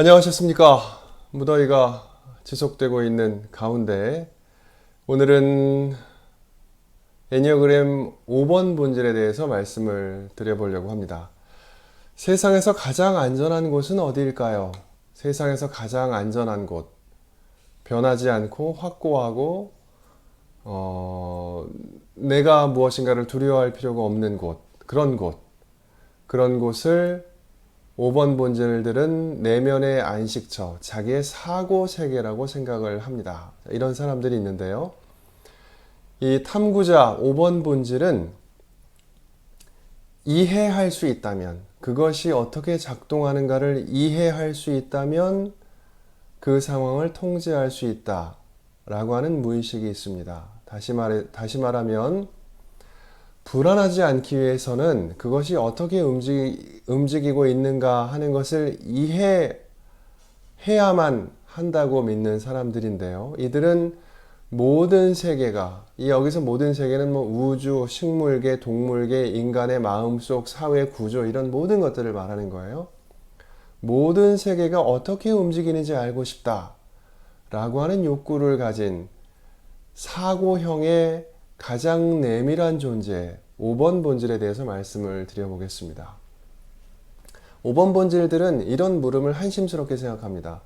안녕하셨습니까? 무더위가 지속되고 있는 가운데 오늘은 애니어그램 5번 본질에 대해서 말씀을 드려보려고 합니다. 세상에서 가장 안전한 곳은 어디일까요? 세상에서 가장 안전한 곳. 변하지 않고 확고하고 어, 내가 무엇인가를 두려워할 필요가 없는 곳. 그런 곳. 그런 곳을 5번 본질들은 내면의 안식처, 자기의 사고 세계라고 생각을 합니다. 이런 사람들이 있는데요. 이 탐구자 5번 본질은 이해할 수 있다면, 그것이 어떻게 작동하는가를 이해할 수 있다면 그 상황을 통제할 수 있다 라고 하는 무의식이 있습니다. 다시 말해, 다시 말하면 불안하지 않기 위해서는 그것이 어떻게 움직이, 움직이고 있는가 하는 것을 이해해야만 한다고 믿는 사람들인데요. 이들은 모든 세계가, 이 여기서 모든 세계는 뭐 우주, 식물계, 동물계, 인간의 마음속, 사회 구조, 이런 모든 것들을 말하는 거예요. 모든 세계가 어떻게 움직이는지 알고 싶다. 라고 하는 욕구를 가진 사고형의 가장 내밀한 존재 5번 본질에 대해서 말씀을 드려보겠습니다. 5번 본질들은 이런 물음을 한심스럽게 생각합니다.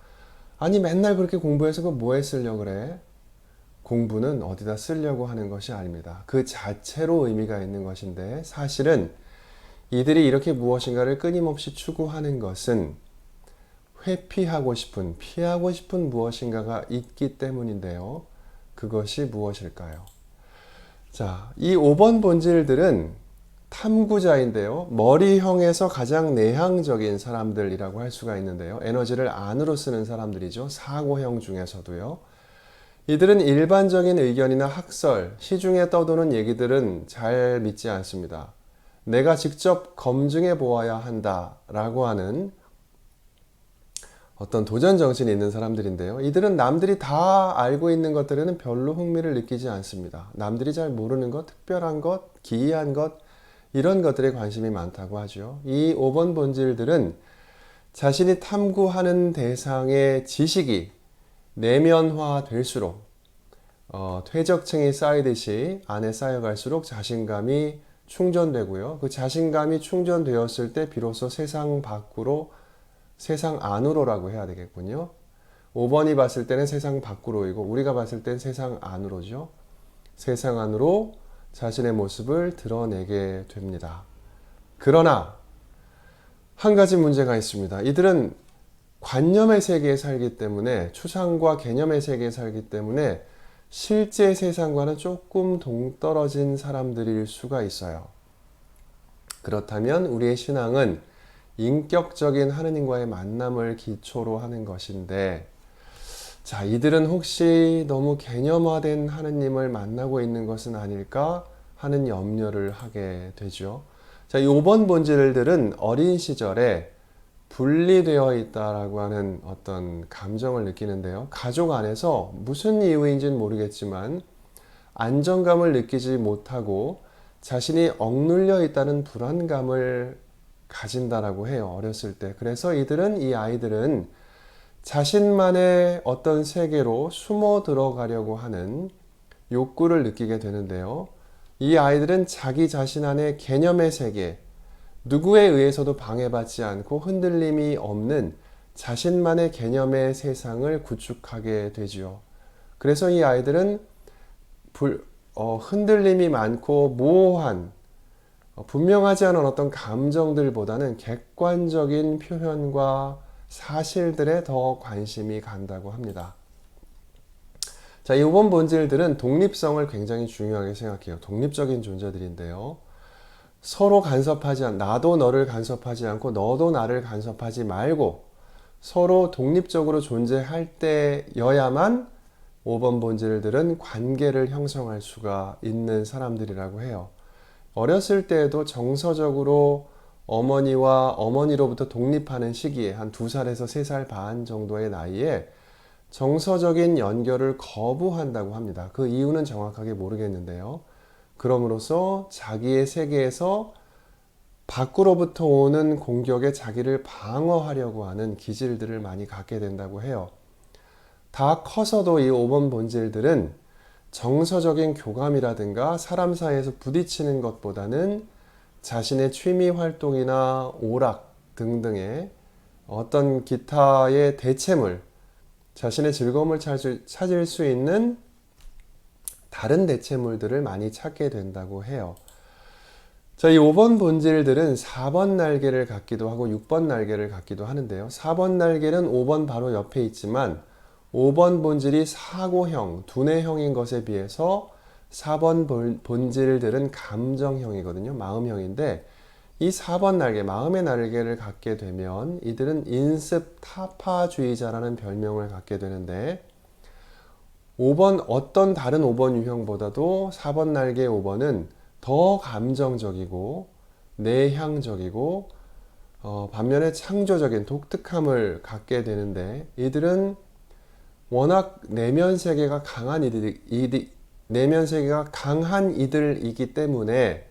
아니 맨날 그렇게 공부해서 그 뭐에 쓰려고 그래? 공부는 어디다 쓰려고 하는 것이 아닙니다. 그 자체로 의미가 있는 것인데 사실은 이들이 이렇게 무엇인가를 끊임없이 추구하는 것은 회피하고 싶은, 피하고 싶은 무엇인가가 있기 때문인데요. 그것이 무엇일까요? 자, 이 5번 본질들은 탐구자인데요. 머리형에서 가장 내향적인 사람들이라고 할 수가 있는데요. 에너지를 안으로 쓰는 사람들이죠. 사고형 중에서도요. 이들은 일반적인 의견이나 학설, 시중에 떠도는 얘기들은 잘 믿지 않습니다. 내가 직접 검증해 보아야 한다 라고 하는 어떤 도전 정신이 있는 사람들인데요. 이들은 남들이 다 알고 있는 것들에는 별로 흥미를 느끼지 않습니다. 남들이 잘 모르는 것, 특별한 것, 기이한 것, 이런 것들에 관심이 많다고 하죠. 이 5번 본질들은 자신이 탐구하는 대상의 지식이 내면화 될수록 어, 퇴적층이 쌓이듯이 안에 쌓여갈수록 자신감이 충전되고요. 그 자신감이 충전되었을 때 비로소 세상 밖으로 세상 안으로라고 해야 되겠군요. 5번이 봤을 때는 세상 밖으로이고 우리가 봤을 땐 세상 안으로죠. 세상 안으로 자신의 모습을 드러내게 됩니다. 그러나 한 가지 문제가 있습니다. 이들은 관념의 세계에 살기 때문에 추상과 개념의 세계에 살기 때문에 실제 세상과는 조금 동떨어진 사람들일 수가 있어요. 그렇다면 우리의 신앙은 인격적인 하느님과의 만남을 기초로 하는 것인데, 자, 이들은 혹시 너무 개념화된 하느님을 만나고 있는 것은 아닐까 하는 염려를 하게 되죠. 자, 이 5번 본질들은 어린 시절에 분리되어 있다라고 하는 어떤 감정을 느끼는데요. 가족 안에서 무슨 이유인지는 모르겠지만 안정감을 느끼지 못하고 자신이 억눌려 있다는 불안감을 가진다라고 해요. 어렸을 때. 그래서 이들은 이 아이들은 자신만의 어떤 세계로 숨어 들어가려고 하는 욕구를 느끼게 되는데요. 이 아이들은 자기 자신 안에 개념의 세계, 누구에 의해서도 방해받지 않고 흔들림이 없는 자신만의 개념의 세상을 구축하게 되지요. 그래서 이 아이들은 불, 어, 흔들림이 많고 모호한 어, 분명하지 않은 어떤 감정들보다는 객관적인 표현과 사실들에 더 관심이 간다고 합니다. 자, 이 5번 본질들은 독립성을 굉장히 중요하게 생각해요. 독립적인 존재들인데요. 서로 간섭하지 않, 나도 너를 간섭하지 않고 너도 나를 간섭하지 말고 서로 독립적으로 존재할 때여야만 5번 본질들은 관계를 형성할 수가 있는 사람들이라고 해요. 어렸을 때에도 정서적으로 어머니와 어머니로부터 독립하는 시기에 한 두 살에서 세 살 반 정도의 나이에 정서적인 연결을 거부한다고 합니다. 그 이유는 정확하게 모르겠는데요. 그럼으로써 자기의 세계에서 밖으로부터 오는 공격에 자기를 방어하려고 하는 기질들을 많이 갖게 된다고 해요. 다 커서도 이 5번 본질들은 정서적인 교감이라든가 사람 사이에서 부딪히는 것보다는 자신의 취미 활동이나 오락 등등의 어떤 기타의 대체물, 자신의 즐거움을 찾을, 수 있는 다른 대체물들을 많이 찾게 된다고 해요. 자, 이 5번 본질들은 4번 날개를 갖기도 하고 6번 날개를 갖기도 하는데요. 4번 날개는 5번 바로 옆에 있지만 5번 본질이 사고형, 두뇌형인 것에 비해서 4번 본- 본질들은 감정형이거든요. 마음형인데 이 4번 날개, 마음의 날개를 갖게 되면 이들은 인습 타파주의자라는 별명을 갖게 되는데 5번 어떤 다른 5번 유형보다도 4번 날개 5번은 더 감정적이고 내향적이고 어, 반면에 창조적인 독특함을 갖게 되는데 이들은 워낙 내면 세계가 강한 이들, 이들 내면 세계가 강한 이들이기 때문에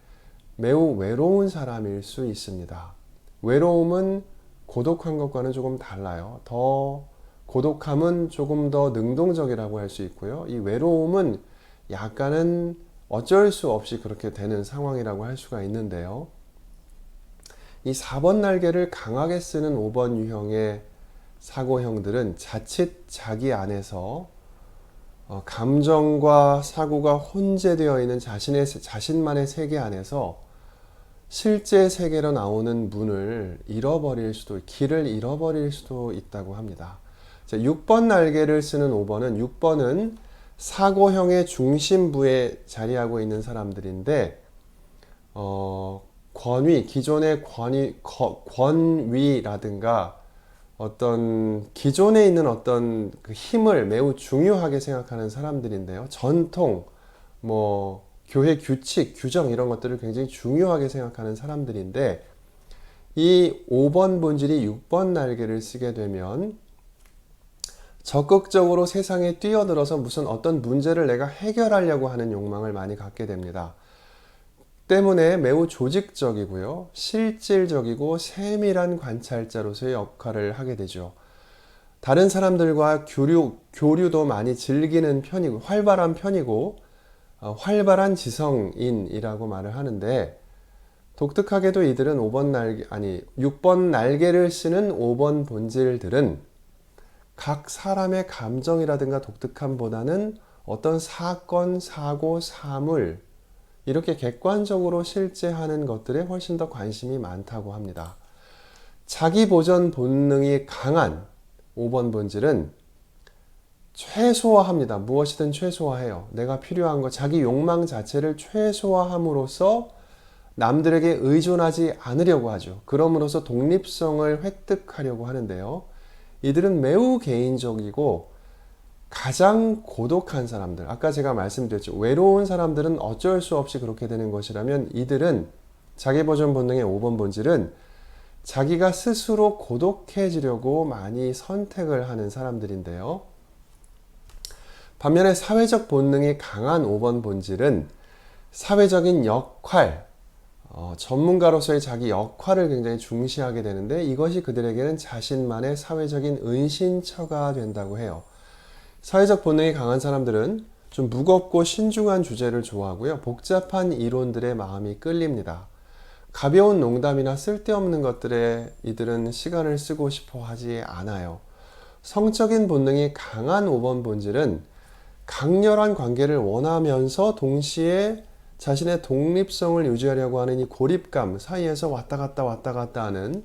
매우 외로운 사람일 수 있습니다. 외로움은 고독한 것과는 조금 달라요. 더 고독함은 조금 더 능동적이라고 할 수 있고요. 이 외로움은 약간은 어쩔 수 없이 그렇게 되는 상황이라고 할 수가 있는데요. 이 4번 날개를 강하게 쓰는 5번 유형의 사고형들은 자칫 자기 안에서 어, 감정과 사고가 혼재되어 있는 자신의 자신만의 세계 안에서 실제 세계로 나오는 문을 잃어버릴 수도 길을 잃어버릴 수도 있다고 합니다. 자, 6번 날개를 쓰는 5번은 6번은 사고형의 중심부에 자리하고 있는 사람들인데 어, 권위 기존의 권위 거- 권위라든가 어떤 기존에 있는 어떤 그 힘을 매우 중요하게 생각하는 사람들인데요. 전통, 뭐 교회 규칙, 규정 이런 것들을 굉장히 중요하게 생각하는 사람들인데 이 5번 본질이 6번 날개를 쓰게 되면 적극적으로 세상에 뛰어들어서 무슨 어떤 문제를 내가 해결하려고 하는 욕망을 많이 갖게 됩니다. 때문에 매우 조직적이고요. 실질적이고 세밀한 관찰자로서의 역할을 하게 되죠. 다른 사람들과 교류, 교류도 많이 즐기는 편이고, 활발한 편이고, 어, 활발한 지성인이라고 말을 하는데, 독특하게도 이들은 5번 날개, 아니, 6번 날개를 쓰는 5번 본질들은 각 사람의 감정이라든가 독특함보다는 어떤 사건, 사고, 사물, 이렇게 객관적으로 실제하는 것들에 훨씬 더 관심이 많다고 합니다. 자기 보전 본능이 강한 5번 본질은 최소화합니다. 무엇이든 최소화해요. 내가 필요한 것, 자기 욕망 자체를 최소화함으로써 남들에게 의존하지 않으려고 하죠. 그럼으로써 독립성을 획득하려고 하는데요. 이들은 매우 개인적이고 가장 고독한 사람들, 아까 제가 말씀드렸죠. 외로운 사람들은 어쩔 수 없이 그렇게 되는 것이라면 이들은 자기 보존 본능의 5번 본질은 자기가 스스로 고독해지려고 많이 선택을 하는 사람들인데요. 반면에 사회적 본능이 강한 5번 본질은 사회적인 역할, 어, 전문가로서의 자기 역할을 굉장히 중시하게 되는데 이것이 그들에게는 자신만의 사회적인 은신처가 된다고 해요. 사회적 본능이 강한 사람들은 좀 무겁고 신중한 주제를 좋아하고요. 복잡한 이론들의 마음이 끌립니다. 가벼운 농담이나 쓸데없는 것들에 이들은 시간을 쓰고 싶어 하지 않아요. 성적인 본능이 강한 5번 본질은 강렬한 관계를 원하면서 동시에 자신의 독립성을 유지하려고 하는 이 고립감 사이에서 왔다 갔다 왔다 갔다 하는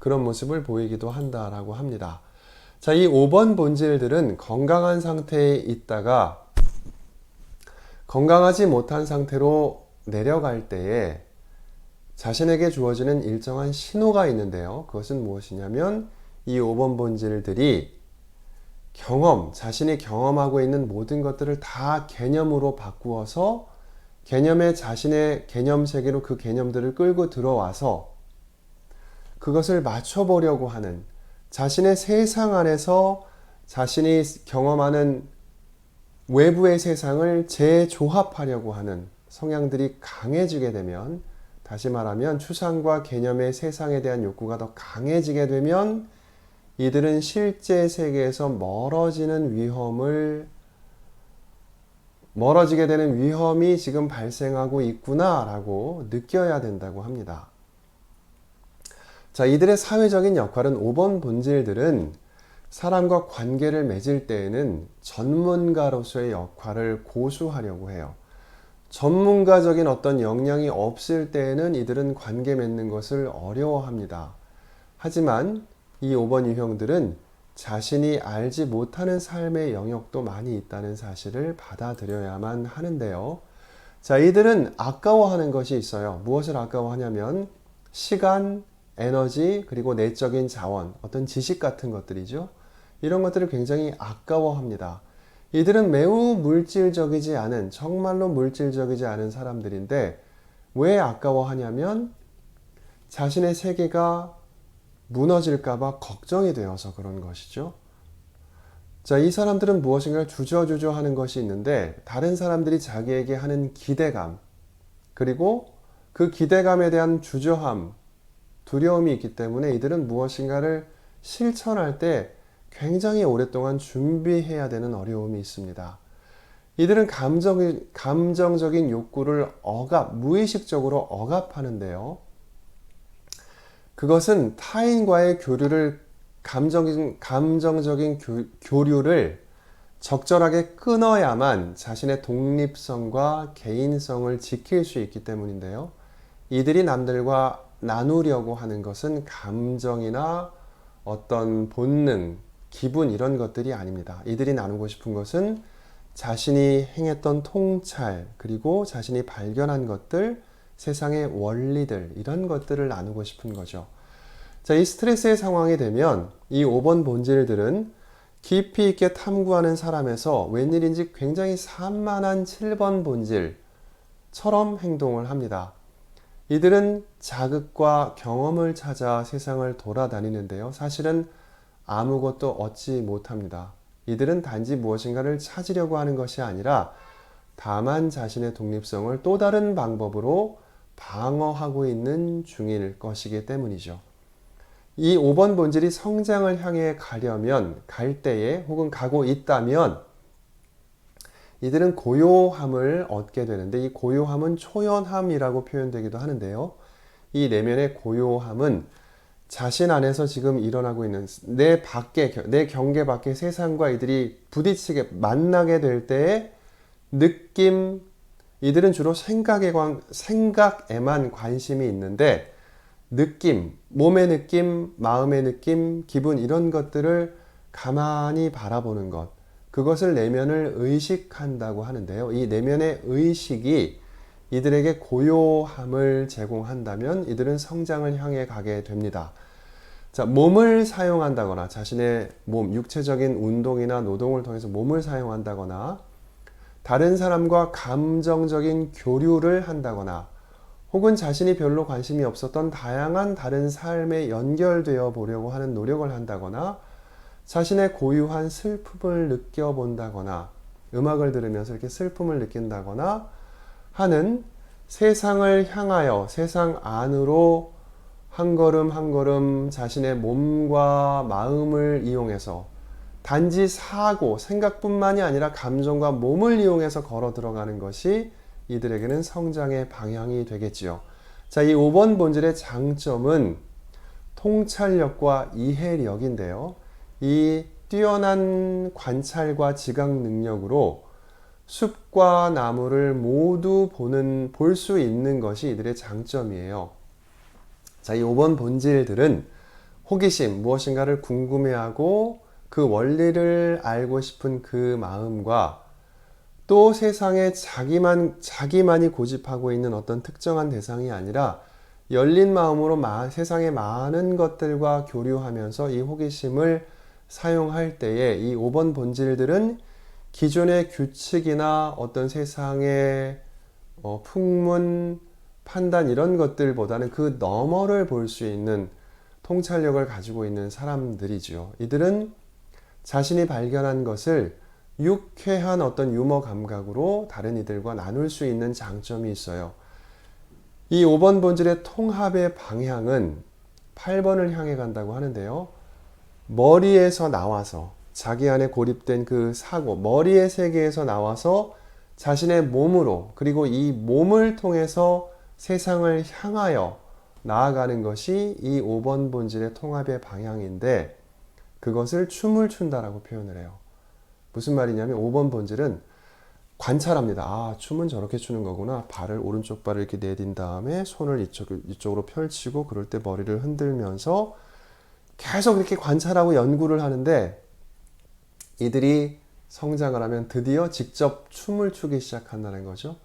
그런 모습을 보이기도 한다라고 합니다. 자, 이 5번 본질들은 건강한 상태에 있다가 건강하지 못한 상태로 내려갈 때에 자신에게 주어지는 일정한 신호가 있는데요. 그것은 무엇이냐면 이 5번 본질들이 경험, 자신이 경험하고 있는 모든 것들을 다 개념으로 바꾸어서 개념의 자신의 개념 세계로 그 개념들을 끌고 들어와서 그것을 맞춰보려고 하는 자신의 세상 안에서 자신이 경험하는 외부의 세상을 재조합하려고 하는 성향들이 강해지게 되면 다시 말하면 추상과 개념의 세상에 대한 욕구가 더 강해지게 되면 이들은 실제 세계에서 멀어지는 위험을 멀어지게 되는 위험이 지금 발생하고 있구나라고 느껴야 된다고 합니다. 자, 이들의 사회적인 역할은 5번 본질들은 사람과 관계를 맺을 때에는 전문가로서의 역할을 고수하려고 해요. 전문가적인 어떤 역량이 없을 때에는 이들은 관계 맺는 것을 어려워합니다. 하지만 이 5번 유형들은 자신이 알지 못하는 삶의 영역도 많이 있다는 사실을 받아들여야만 하는데요. 자, 이들은 아까워하는 것이 있어요. 무엇을 아까워하냐면 시간, 에너지, 그리고 내적인 자원, 어떤 지식 같은 것들이죠. 이런 것들을 굉장히 아까워합니다. 이들은 매우 물질적이지 않은, 정말로 물질적이지 않은 사람들인데, 왜 아까워하냐면, 자신의 세계가 무너질까봐 걱정이 되어서 그런 것이죠. 자, 이 사람들은 무엇인가를 주저주저 하는 것이 있는데, 다른 사람들이 자기에게 하는 기대감, 그리고 그 기대감에 대한 주저함, 두려움이 있기 때문에 이들은 무엇인가를 실천할 때 굉장히 오랫동안 준비해야 되는 어려움이 있습니다. 이들은 감정, 감정적인 욕구를 억압, 무의식적으로 억압하는데요. 그것은 타인과의 교류를, 감정적인, 감정적인 교, 교류를 적절하게 끊어야만 자신의 독립성과 개인성을 지킬 수 있기 때문인데요. 이들이 남들과 나누려고 하는 것은 감정이나 어떤 본능, 기분 이런 것들이 아닙니다. 이들이 나누고 싶은 것은 자신이 행했던 통찰, 그리고 자신이 발견한 것들, 세상의 원리들, 이런 것들을 나누고 싶은 거죠. 자, 이 스트레스의 상황이 되면 이 5번 본질들은 깊이 있게 탐구하는 사람에서 웬일인지 굉장히 산만한 7번 본질처럼 행동을 합니다. 이들은 자극과 경험을 찾아 세상을 돌아다니는데요. 사실은 아무것도 얻지 못합니다. 이들은 단지 무엇인가를 찾으려고 하는 것이 아니라 다만 자신의 독립성을 또 다른 방법으로 방어하고 있는 중일 것이기 때문이죠. 이 5번 본질이 성장을 향해 가려면, 갈 때에 혹은 가고 있다면, 이들은 고요함을 얻게 되는데, 이 고요함은 초연함이라고 표현되기도 하는데요. 이 내면의 고요함은 자신 안에서 지금 일어나고 있는 내 밖에, 내 경계 밖의 세상과 이들이 부딪히게, 만나게 될 때의 느낌, 이들은 주로 생각에 관, 생각에만 관심이 있는데, 느낌, 몸의 느낌, 마음의 느낌, 기분, 이런 것들을 가만히 바라보는 것. 그것을 내면을 의식한다고 하는데요. 이 내면의 의식이 이들에게 고요함을 제공한다면 이들은 성장을 향해 가게 됩니다. 자, 몸을 사용한다거나 자신의 몸, 육체적인 운동이나 노동을 통해서 몸을 사용한다거나 다른 사람과 감정적인 교류를 한다거나 혹은 자신이 별로 관심이 없었던 다양한 다른 삶에 연결되어 보려고 하는 노력을 한다거나 자신의 고유한 슬픔을 느껴본다거나 음악을 들으면서 이렇게 슬픔을 느낀다거나 하는 세상을 향하여 세상 안으로 한 걸음 한 걸음 자신의 몸과 마음을 이용해서 단지 사고, 생각뿐만이 아니라 감정과 몸을 이용해서 걸어 들어가는 것이 이들에게는 성장의 방향이 되겠지요. 자, 이 5번 본질의 장점은 통찰력과 이해력인데요. 이 뛰어난 관찰과 지각 능력으로 숲과 나무를 모두 보는 볼 수 있는 것이 이들의 장점이에요. 자, 이 5번 본질들은 호기심, 무엇인가를 궁금해하고 그 원리를 알고 싶은 그 마음과 또 세상에 자기만, 자기만이 고집하고 있는 어떤 특정한 대상이 아니라 열린 마음으로 마, 세상의 많은 것들과 교류하면서 이 호기심을 사용할 때에 이 5번 본질들은 기존의 규칙이나 어떤 세상의 어, 풍문, 판단 이런 것들보다는 그 너머를 볼 수 있는 통찰력을 가지고 있는 사람들이지요. 이들은 자신이 발견한 것을 유쾌한 어떤 유머 감각으로 다른 이들과 나눌 수 있는 장점이 있어요. 이 5번 본질의 통합의 방향은 8번을 향해 간다고 하는데요. 머리에서 나와서 자기 안에 고립된 그 사고, 머리의 세계에서 나와서 자신의 몸으로 그리고 이 몸을 통해서 세상을 향하여 나아가는 것이 이 5번 본질의 통합의 방향인데 그것을 춤을 춘다라고 표현을 해요. 무슨 말이냐면 5번 본질은 관찰합니다. 아, 춤은 저렇게 추는 거구나. 발을 오른쪽 발을 이렇게 내딘 다음에 손을 이쪽, 이쪽으로 펼치고 그럴 때 머리를 흔들면서 계속 이렇게 관찰하고 연구를 하는데 이들이 성장을 하면 드디어 직접 춤을 추기 시작한다는 거죠.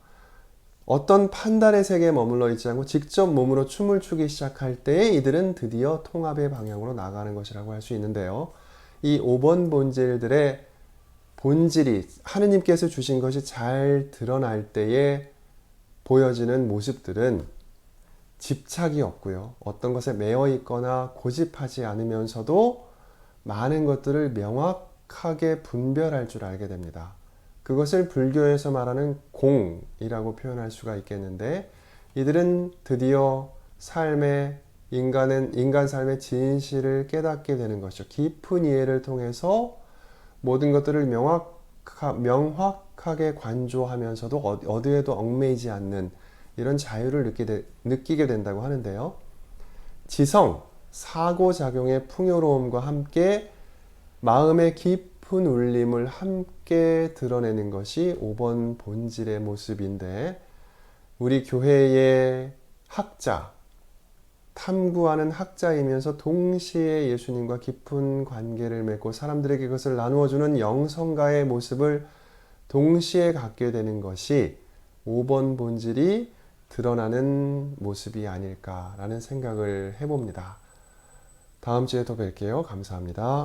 어떤 판단의 세계에 머물러 있지 않고 직접 몸으로 춤을 추기 시작할 때 이들은 드디어 통합의 방향으로 나가는 것이라고 할 수 있는데요. 이 5번 본질들의 본질이 하느님께서 주신 것이 잘 드러날 때에 보여지는 모습들은 집착이 없고요. 어떤 것에 매여 있거나 고집하지 않으면서도 많은 것들을 명확하게 분별할 줄 알게 됩니다. 그것을 불교에서 말하는 공이라고 표현할 수가 있겠는데 이들은 드디어 삶의 인간은 인간 삶의 진실을 깨닫게 되는 것이죠. 깊은 이해를 통해서 모든 것들을 명확하, 명확하게 관조하면서도 어디- 어디에도 얽매이지 않는 이런 자유를 느끼게, 된다고 하는데요. 지성, 사고작용의 풍요로움과 함께 마음의 깊은 울림을 함께 드러내는 것이 5번 본질의 모습인데 우리 교회의 학자, 탐구하는 학자이면서 동시에 예수님과 깊은 관계를 맺고 사람들에게 그것을 나누어주는 영성가의 모습을 동시에 갖게 되는 것이 5번 본질이 드러나는 모습이 아닐까라는 생각을 해봅니다. 다음 주에 또 뵐게요. 감사합니다.